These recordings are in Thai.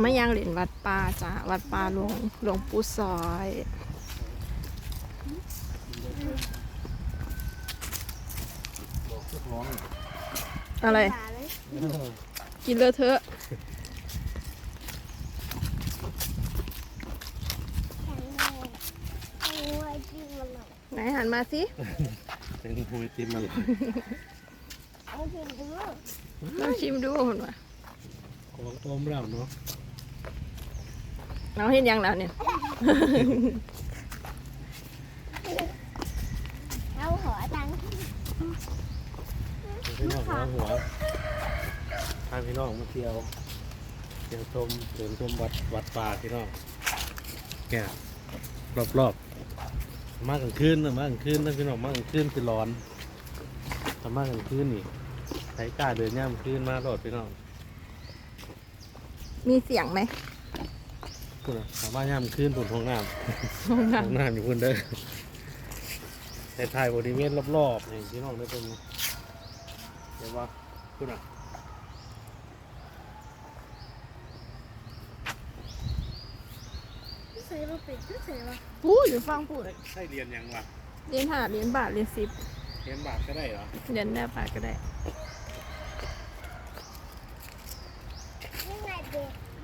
ไม่ยังเหรียญวัดป่าจ้ะวัดป่าหลวงหลวงปู่ซอยบอกเจ้าของอะไรหาเลยกินเลอะเทอะแข็งแรงโอ้ยจิ้มมันหน่อยไหนหันมาสิ เป็นหูยติมมันเอาจิ้มดูลองชิมดูคนว่า ของอมแล้วเนาะน้องเห็นยังแล้วเนี่ย เอาหัวตังค์พี่น้องเอาหัวพาพี่น้องมาเที่ยวเที่ยวชมเดินชมวัดวัดป่าพี่น้องแก่รอบรอบๆมากกลางคืนนะมากกลางคืนนะพี่น้องมากกลางคืนคือร้อนถ้ามากกลางคืนนี่ใช้กล้าเดินย่ามคืนมาโลดพี่น้อง มีเสียงไหมพูดนะสามารถย่ามคืนบนห้องน้ำห้องน้ห้องน้ำอยู่พุ่นเด้อแต่ถ่ายบริเวณรอบๆนี่พี่น้องได้เป็นเห็นว่าคุณอะใส่มาเป็ดก็ใส่มาำพูดอยู่ฟังพูดใช่เรียนยังวะเรียนหาเรียนบาทเรียนสิบเรียนบาทก็ได้เหรอ เรียนได้บาทก็ได้ นี่ไงเด็กเด็กกระดาษ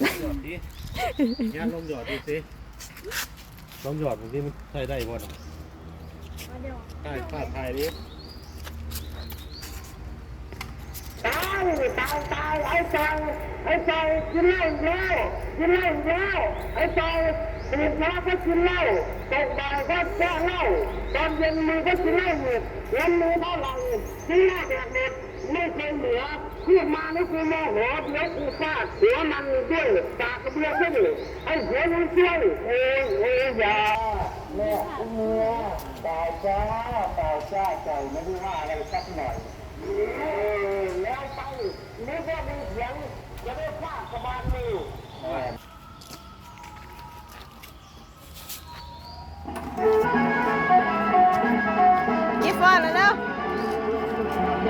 หยอดดิย่าลองหยอดดูสิลองหยอดดูสิมันใช่ได้บ่น่ะมาเดี๋ยวใช่พลาดถ่ายดิตายตายตายไอ้ตา ยไอ้ตากินเหล้าอีกแล้วกินเหล้าอีกแล้วไอ้ตาตื่นเช้าก็กินเหล้าตกบ่ายก็แก้เหล้าตอนเย็นมือก็กินเหล้าหมดเย็นมือเท่าไหร่กินเหล้าแบบหมดไม่เคยเหลือพูดมานี่คือโมโหเดี๋ยวกูฟาดหัวมันด้วยปากกระเบื้องด้วยไอ้หัวมันเชี่ยวเอ้ยเอ้ยอย่าแม่เมียตายจ้าตายจ้าใจไม่ได้ว่าอะไรสักหน่อย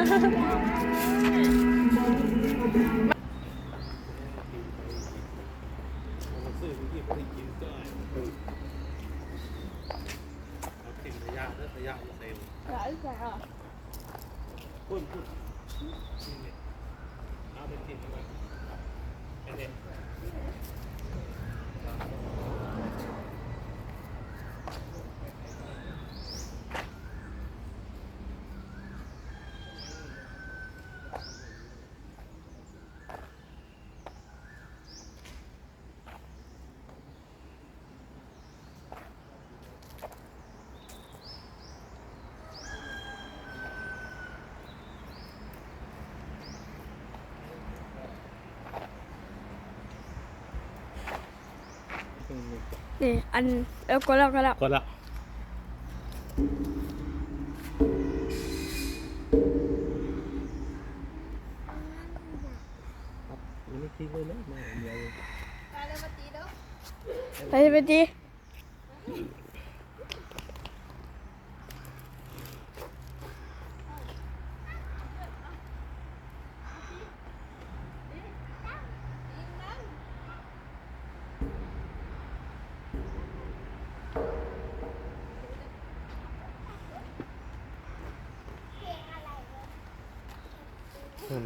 นซื้อที่บริกินก็เอาทิ้งขยะเด้อขยะอยู่เต็ม ใช่ใช่อะ พูด พูดนี่เนี่ยเอาไปทิ้งเอาไว้ไปเด็ดนี่อันแล้วก็แล้วก็แล้วก็ละยังไม่ทิ้งเลยนะแม่เดียวไปไปดี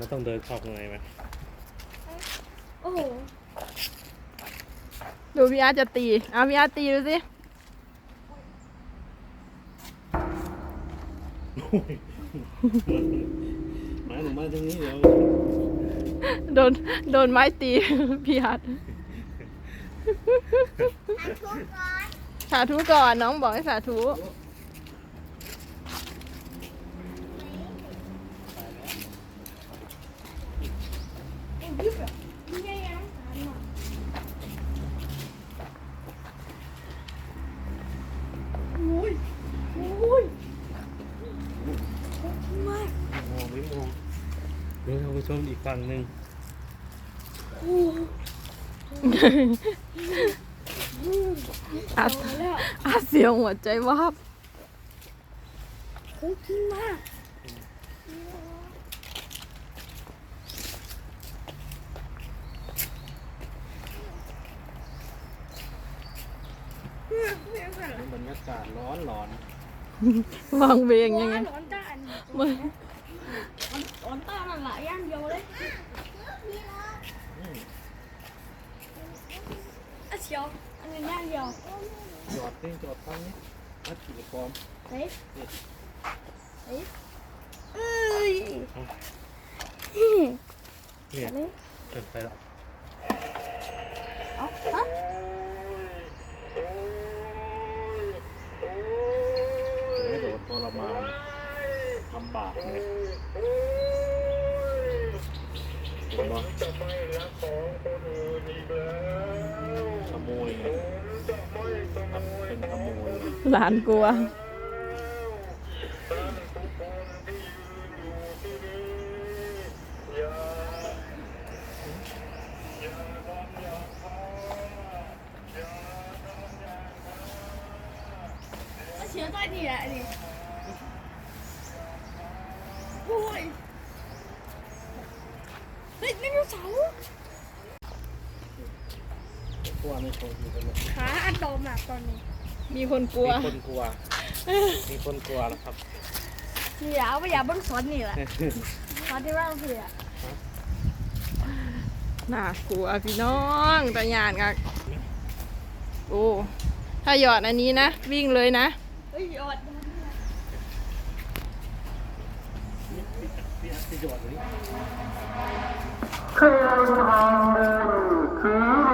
มันต้องเดินเข้าข้างในไหมโอ้โหดูพี่อาร์ตจะตี เอาพี่อาร์ตตีดูสิมาหนูมาตรงนี้เดี๋ยวโดนโดนไม้ตี พี่อาร์ตอันทุกคนสาธุก่อนน้องบอกให้สาธุ ยิบอะไม่ใช่ยังสามหน่อยอุ้ยอุ้ยมากมองไม่มองเดี๋ยวเราไปชมอีกฝั่งหนึ่งอาอาเสียงหัวใจวาบของจริงมาก บรรยา กาศร้อนร้อนวางเวงยังไงร้อนจ้าอันนี้มึงร้อนต้านั่นแหละย่างเดียวเลยอะเชียวอันนี้ย่างเดียวจอดนี่จอดตั้งนี้นัดขี่ปลอมเฮ้ยเฮ้ยเอ้ยเนี่ยเลยเกินไปแล้วเอาฮะ ไม่โดนทรมานลำบากเลยเห็นบ่ขโมยไงทำเป็นขโมยหลานกลัวเอาเชียวใต้นี่แหละอันนี้โอ้ยเฮ้ยได โนเสาร์กลัวไม่โชว์อยู่กันเลยขาอันโดมอะตอนนี้มีคนกลัว มีคนกลัว มีคนกลัวแล้วครับนี่อย่าเอาไปอย่าบนสนนี่แหละสวนที่ว่าเราเผื่อน่ากลัวพี่น้องแต่ยานกักโอ้ ถ้าหยอดอันนี้นะ วิ่งเลยนะเฮ้ยหยอด คือทางเดินคือ